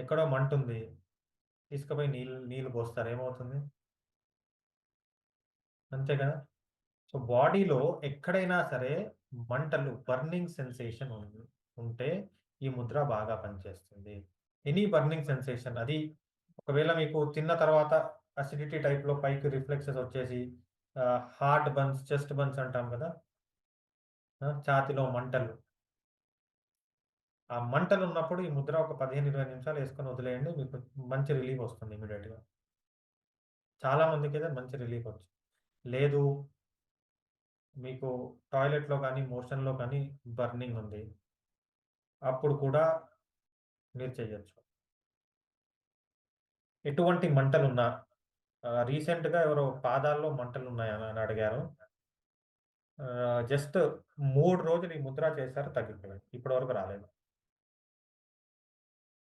ఎక్కడో మంటుంది. తీసుకుపోయి నీళ్ళు నీళ్ళు పోస్తారు. ఏమవుతుంది? అంతే కదా! సో, బాడీలో ఎక్కడైనా సరే మంటలు బర్నింగ్ సెన్సేషన్ ఉంటే ఈ ముద్ర బాగా పనిచేస్తుంది. ఎనీ బర్నింగ్ సెన్సేషన్ అది ఒకవేళ మీకు తిన్న తర్వాత అసిడిటీ టైప్‌లో పైకి రిఫ్లెక్సెస్ వచ్చేసి హార్ట్ బన్స్ చెస్ట్ బన్స్ అంటాం కదా! ఛాతిలో మంటలు. ఆ మంటలు ఉన్నప్పుడు ఈ ముద్ర ఒక 15, 20 నిమిషాలు వేసుకొని వదిలేయండి. మీకు మంచి రిలీఫ్ వస్తుంది ఇమీడియట్గా చాలా అయితే మంచి రిలీఫ్ వచ్చు. లేదు మీకు టాయిలెట్‌లో కానీ మోషన్‌లో కానీ బర్నింగ్ ఉంది. అప్పుడు కూడా మీరు చేయొచ్చు ఎటువంటి మంటలున్నా రీసెంట్‌గా ఎవరో పాదాల్లో మంటలున్నాయా అని అడిగారు. జస్ట్ మూడు రోజులు ఈ ముద్ర చేశారు తగ్గిపోయాయి. ఇప్పటి వరకు రాలేదు.